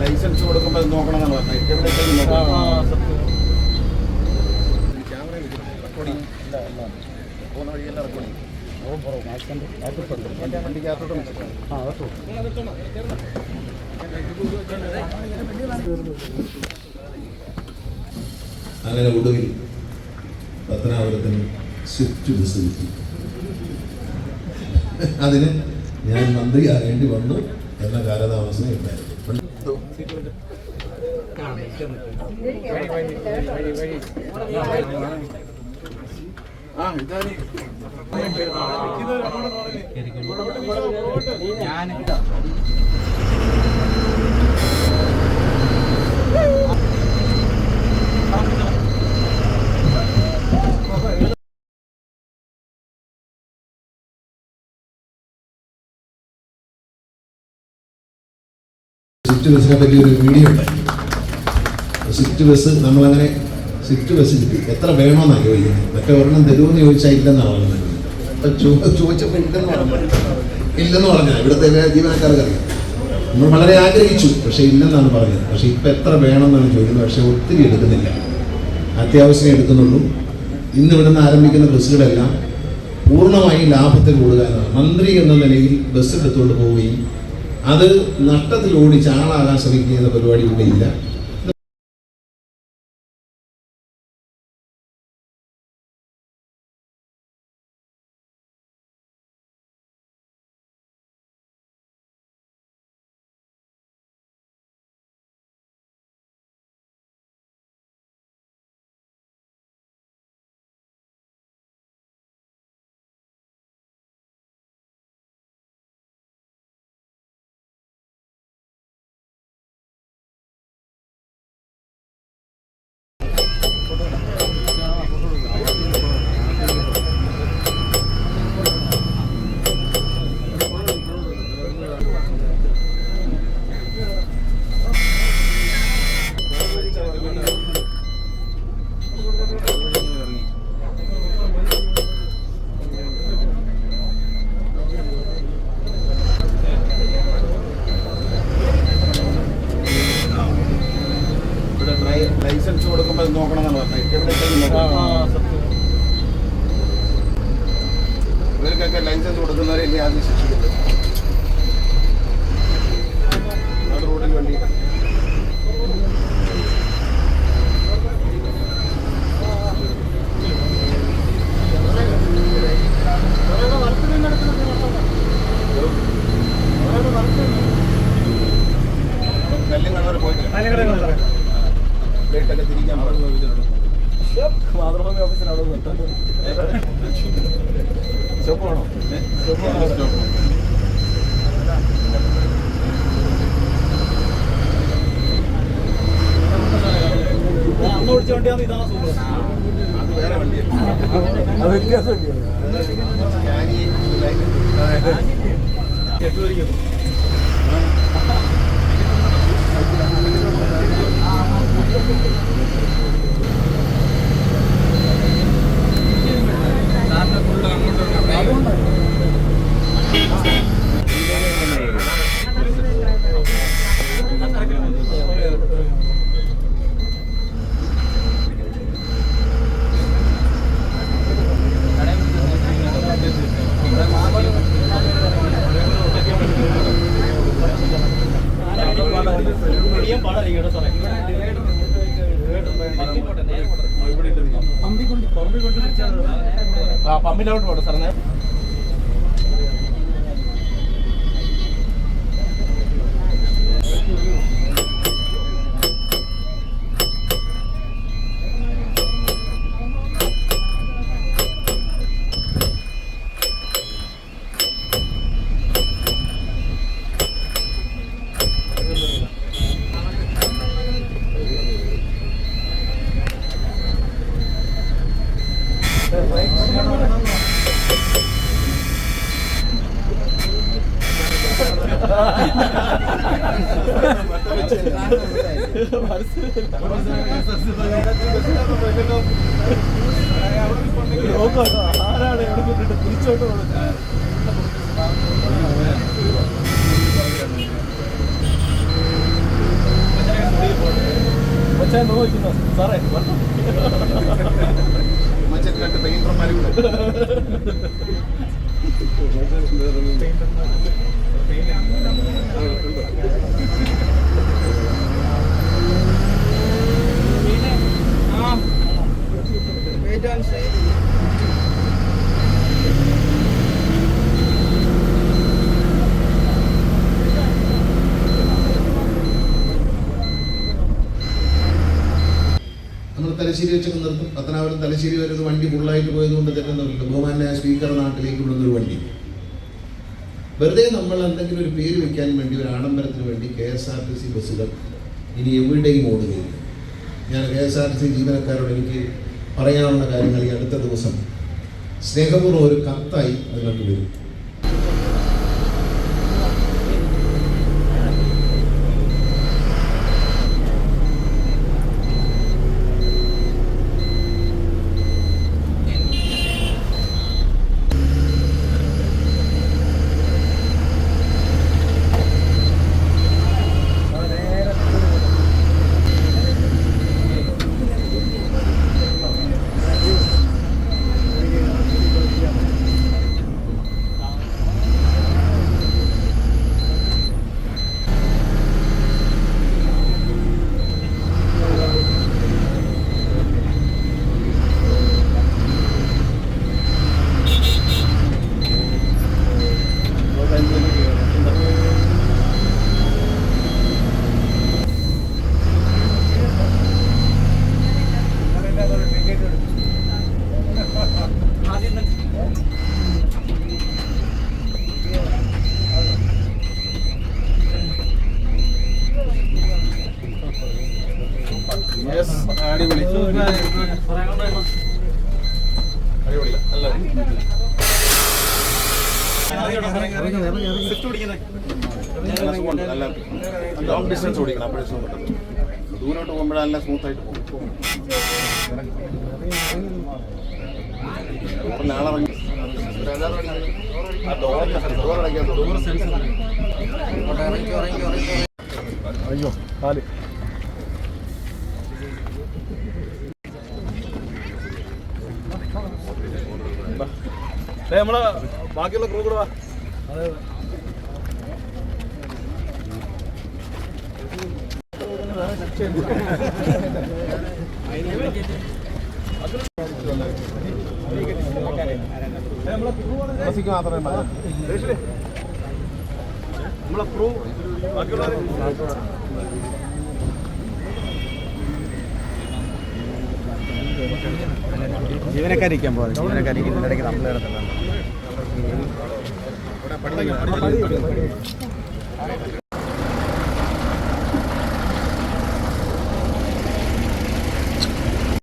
Licence വണ്ടിക്കകത്തോട്ട് അങ്ങനെ ഒടുവിൽ പത്തനാപുരത്തിന് Swift bus കിട്ടി അതിന് ഞാൻ മന്ത്രിയാകേണ്ടി വന്നു എന്ന കാലതാമസം ഉണ്ടായിരുന്നു. ആ സ്വിഫ്റ്റ് ബസ്സിനെ പറ്റി ഒരു വീഡിയോ ഉണ്ടായി സ്വിഫ്റ്റ് ബസ് നമ്മളങ്ങനെ സ്വിഫ്റ്റ് ബസ് കിട്ടി എത്ര വേണമെന്നാണ് ചോദിക്കുന്നത്? മറ്റേ ഒരെണ്ണം തരുമെന്ന് ചോദിച്ചാൽ ഇല്ലെന്നാണ് പറഞ്ഞത്. അപ്പൊ ചോദിച്ചപ്പോൾ ഇല്ലെന്ന് പറഞ്ഞു ഇല്ലെന്ന് പറഞ്ഞാൽ ഇവിടുത്തെ ജീവനക്കാർക്ക് അറിയാം. നമ്മൾ വളരെ ആഗ്രഹിച്ചു പക്ഷേ ഇല്ലെന്നാണ് പറഞ്ഞത്. പക്ഷേ ഇപ്പം എത്ര വേണമെന്നാണ് ചോദിക്കുന്നത്. പക്ഷേ ഒത്തിരി എടുക്കുന്നില്ല. അത്യാവശ്യം എടുക്കുന്നുള്ളൂ. ഇന്ന് ഇവിടുന്ന് ആരംഭിക്കുന്ന ബസ്സുകളെല്ലാം പൂർണമായും ലാഭത്തിൽ കൂടുക എന്നതാണ്. മന്ത്രി എന്ന നിലയിൽ ബസ് പോവുകയും അത് നഷ്ടത്തിൽ ഓടി ചാളാകാൻ ശ്രമിക്കുന്ന പരിപാടി ഇവിടെ ഇല്ല. ലൈസൻസ് കൊടുക്കുമ്പോൾ നോക്കണമെന്നാണ് നോക്കണം പറഞ്ഞത് ഇവർക്കൊക്കെ ലൈസൻസ് കൊടുക്കുന്നവരെ ഇനി ആദ്യം ശിക്ഷിക്കുന്നത് റോഡിൽ വണ്ടി. മാതൃഭൂമി ഓഫീസിൽ അവിടെ സ്റ്റോപ്പ് വേണോ സ്റ്റോപ്പ് അന്ന് ഓടിച്ച വണ്ടിയാണ് ഇതാണ് സൂപ്പർ അത് വേറെ വണ്ടിയാണ് അത് വ്യത്യാസം സ്കാനി പമ്പിലോട്ട് പോട്ടെ സാറേ. ആരാണ് എവിടെ കൊണ്ടിട്ട് തിരിച്ചു പക്ഷേ നോക്കുന്നു സാറേ. മറ്റേ രണ്ട് പെയിന്റർമാരും കൂടെ നമ്മൾ തലശ്ശേരി വെച്ചൊക്കെ നിർത്തും. പത്തനാപുരം തലശ്ശേരി വരെ ഒരു വണ്ടി ഫുള്ളായിട്ട് പോയതുകൊണ്ട് തന്നെ നമുക്ക് ബഹുമാനായ സ്പീക്കർ നാട്ടിലേക്ക് കൊണ്ടുവന്നൊരു വണ്ടി. വെറുതെ നമ്മൾ എന്തെങ്കിലും ഒരു പേര് വെക്കാൻ വേണ്ടി ഒരു ആഡംബരത്തിന് വേണ്ടി K S R T C ബസ്സുകൾ ഇനി എവിടെയും ഓടുകയില്ല. ഞാൻ K S R T C ജീവനക്കാരോട് എനിക്ക് പറയാനുള്ള കാര്യങ്ങൾ ഈ അടുത്ത ദിവസം. സ്നേഹപൂർവം ഒരു കത്തായി നിങ്ങൾക്ക് വരും. അടിപൊളി അടിപൊളി. നല്ല നല്ല ലോങ് ഡിസ്റ്റൻസ് ഓടിക്കണം അപ്പോഴേ സുഖം ദൂരോട്ട് പോകുമ്പോഴല്ല സ്മൂത്ത് ആയിട്ട് പോകും ഡോറിൽ ആളിറങ്ങി ആ ഡോറടയ്ക്കാൻ ഡോർ അയ്യോ കാൽ. നമ്മളെ ബാക്കിയുള്ള ക്രൂ കൂടെ നമ്മളെ ക്രൂ ബാക്കിയുള്ളവർ ജീവനക്കാരിക്കാൻ പോകുന്നത് ജീവനക്കാരിക്ക് നമ്മൾ കിടത്തുന്നുണ്ട്